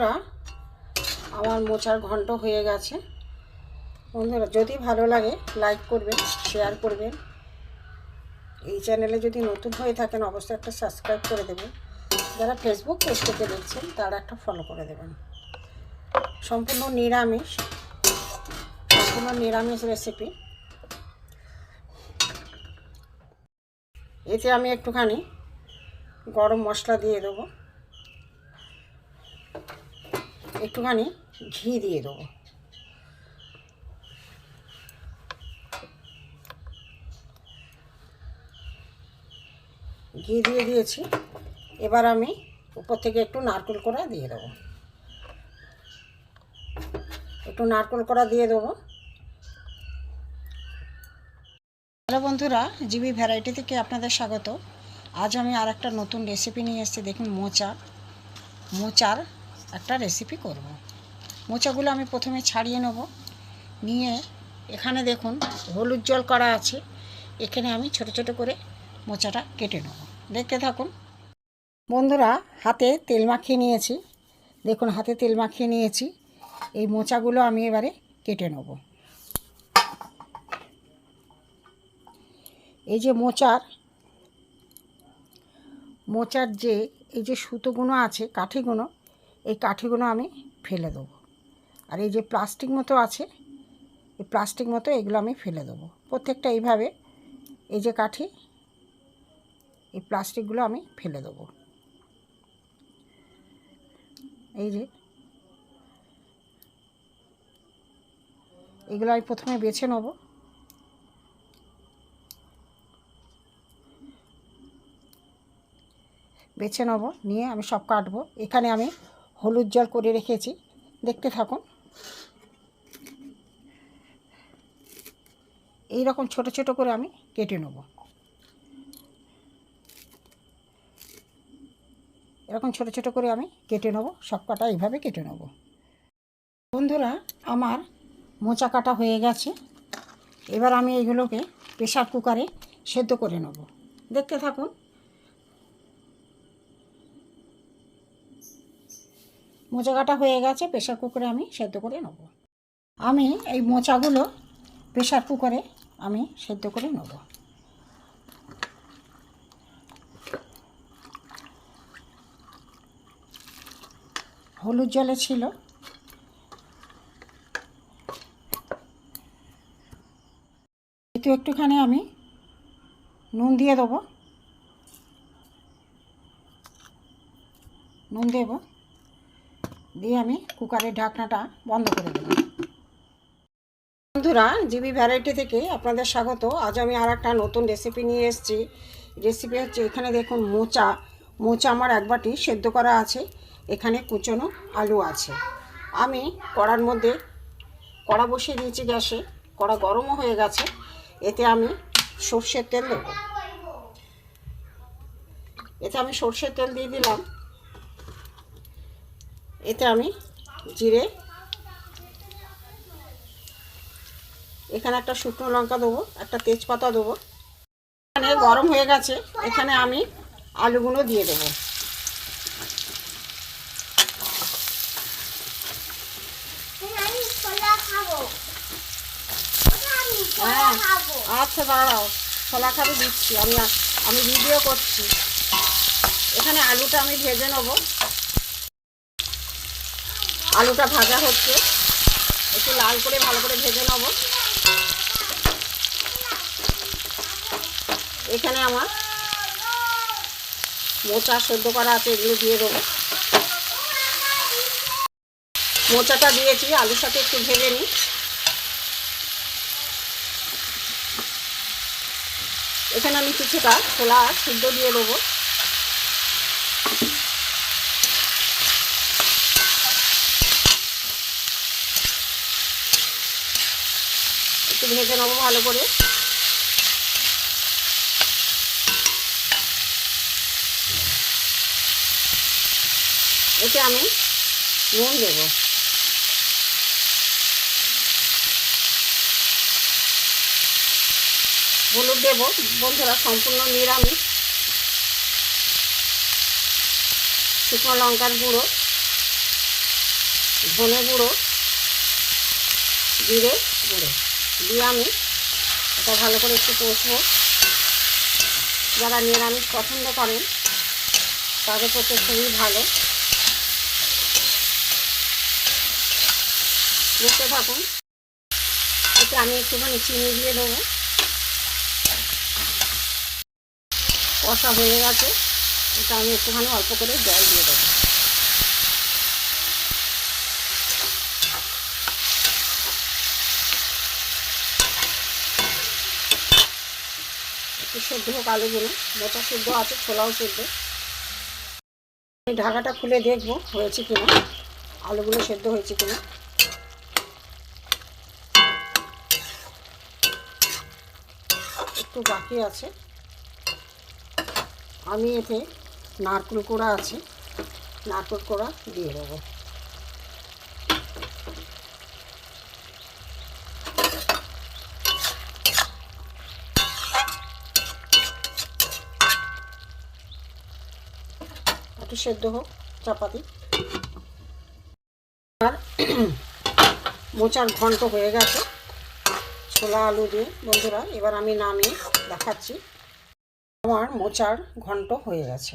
বন্ধুরা আমার মোচার ঘন্ট হয়ে গেছে। বন্ধুরা, যদি ভালো লাগে লাইক করবেন শেয়ার করবেন। এই চ্যানেলে যদি নতুন হয়ে থাকেন, অবশ্যই একটা সাবস্ক্রাইব করে দেবেন। যারা ফেসবুক পেজ থেকে দেখছেন, তারা একটা ফলো করে দেবেন। সম্পূর্ণ নিরামিষ সম্পূর্ণ নিরামিষ রেসিপি এতে আমি একটুখানি গরম মশলা দিয়ে দেবো। একটুখানি ঘি দিয়ে দেবো। ঘি দিয়ে দিয়েছি। এবার আমি উপর থেকে একটু নারকেল কড়া দিয়ে দেবো। একটু নারকেল কড়া দিয়ে দেবো। হ্যালো বন্ধুরা, জিবি ভ্যারাইটি থেকে আপনাদের স্বাগত। আজ আমি আর একটা নতুন রেসিপি নিয়ে এসেছি, দেখুন মোচা। মোচার একটা রেসিপি করব। মোচাগুলো আমি প্রথমে ছাড়িয়ে নেব। নিয়ে এখানে দেখুন হলুদ জল করা আছে। এখানে আমি ছোট ছোট করে মোচাটা কেটে নেব। দেখতে থাকুন। বন্ধুরা, হাতে তেল মাখিয়ে নিয়েছি। দেখুন, হাতে তেল মাখিয়ে নিয়েছি। এই মোচাগুলো আমি এবারে কেটে নেব। এই যে মোচার মোচার যে, এই যে সুতোগুলো আছে কাঠিগুলো এই কাঠিগুলো আমি ফেলে দেবো। আর এই যে প্লাস্টিক মতো আছে, এই প্লাস্টিক মতো এগুলো আমি ফেলে দেবো। প্রত্যেকটা এইভাবে এই যে কাঠি, এই প্লাস্টিকগুলো আমি ফেলে দেবো। এই যে এগুলো আমি প্রথমে বেছে নেব। বেছে নেব, নিয়ে আমি সব কাটবো। এখানে আমি হলুদ জল করে রেখেছি। দেখতে থাকুন। এই রকম ছোট ছোট করে আমি কেটে নেব। এরকম ছোট ছোট করে আমি কেটে নেব। সব কাটা এইভাবে কেটে নেব। বন্ধুরা, আমার মোচা কাটা হয়ে গেছে। এবার আমি এইগুলোকে প্রেশার কুকারে সেদ্ধ করে নেব। দেখতে থাকুন। মোচা কাটা হয়ে গেছে প্রেশার কুকারে আমি সেদ্ধ করে নেব। আমি এই মোচাগুলো প্রেশার কুকারে আমি সেদ্ধ করে নেব। হলুদ জলে ছিল। একটু একটুখানি আমি নুন দিয়ে দেবো। নুন দেবো। দিয়ে আমি কুকারের ঢাকনাটা বন্ধ করে দেবো। বন্ধুরা, জিবি ভ্যারাইটি থেকে আপনাদের স্বাগত। আজ আমি আর একটা নতুন রেসিপি নিয়ে এসেছি। রেসিপি হচ্ছে এখানে দেখুন মোচা। মোচা আমার এক বাটি সেদ্ধ করা আছে। এখানে কুচনো আলু আছে। আমি কড়ার মধ্যে কড়া বসিয়ে দিয়েছি গ্যাসে। কড়া গরমও হয়ে গেছে। এতে আমি সর্ষের তেল দেব। এতে আমি সর্ষের তেল দিয়ে দিলাম। এতে আমি জিরে, এখানে একটা শুকনো লঙ্কা দেবো, একটা তেজপাতা দেবো। এখানে গরম হয়ে গেছে, এখানে আমি আলুগুলো দিয়ে দেবো। হ্যাঁ আচ্ছা দাঁড়াও, ছোলা খাবে দিচ্ছি, আমি আমি ভিডিও করছি। এখানে আলুটা আমি ভেজে নেব। আলুটা ভাজা হচ্ছে। একটু লাল করে ভালো করে ভেজে নেব। এখানে আমার মোচা সেদ্ধ করা আছে, এগুলো দিয়ে দেবো। মোচাটা দিয়েছি, আলুর সাথে একটু ভেজে নিই। এখানে আমি কিছুটা ছোলা সিদ্ধ দিয়ে দেবো। ভেজে নেব ভালো করে। এতে আমি নুন দেবো। হলুদ দেবো, বন্ধুরা, সম্পূর্ণ নিরামিষ। শুকনো লঙ্কার গুঁড়ো, ধনে গুঁড়ো, জিরে গুঁড়ো। দিয়ে আমি এটা ভালো করে একটু কষবো। যারা নিরামিষ পছন্দ করেন, তাদের পক্ষে খুবই ভালো। দেখতে থাকুন। এতে আমি একটুখানি চিনি দিয়ে দেবো। কষা হয়ে গেছে। এটা আমি একটুখানি অল্প করে জল দিয়ে দেবো। সেদ্ধ হোক আলুগুলো মোটা সেদ্ধ আছে ছোলাও সেদ্ধ। আমি ঢাকাটা খুলে দেখব হয়েছে কিনা, আলুগুলো সেদ্ধ হয়েছে কিনা। একটু বাকি আছে। আমি এতে নারকেল কোড়া আছে, নারকেল কোড়া দিয়ে দেবো। একটু সেদ্ধ হোক, চাপাতি। আর মোচার ঘন্ট হয়ে গেছে। ছোলা আলু দিয়ে, বন্ধুরা, এবার আমি নামিয়ে দেখাচ্ছি। আমার মোচার ঘন্ট হয়ে গেছে।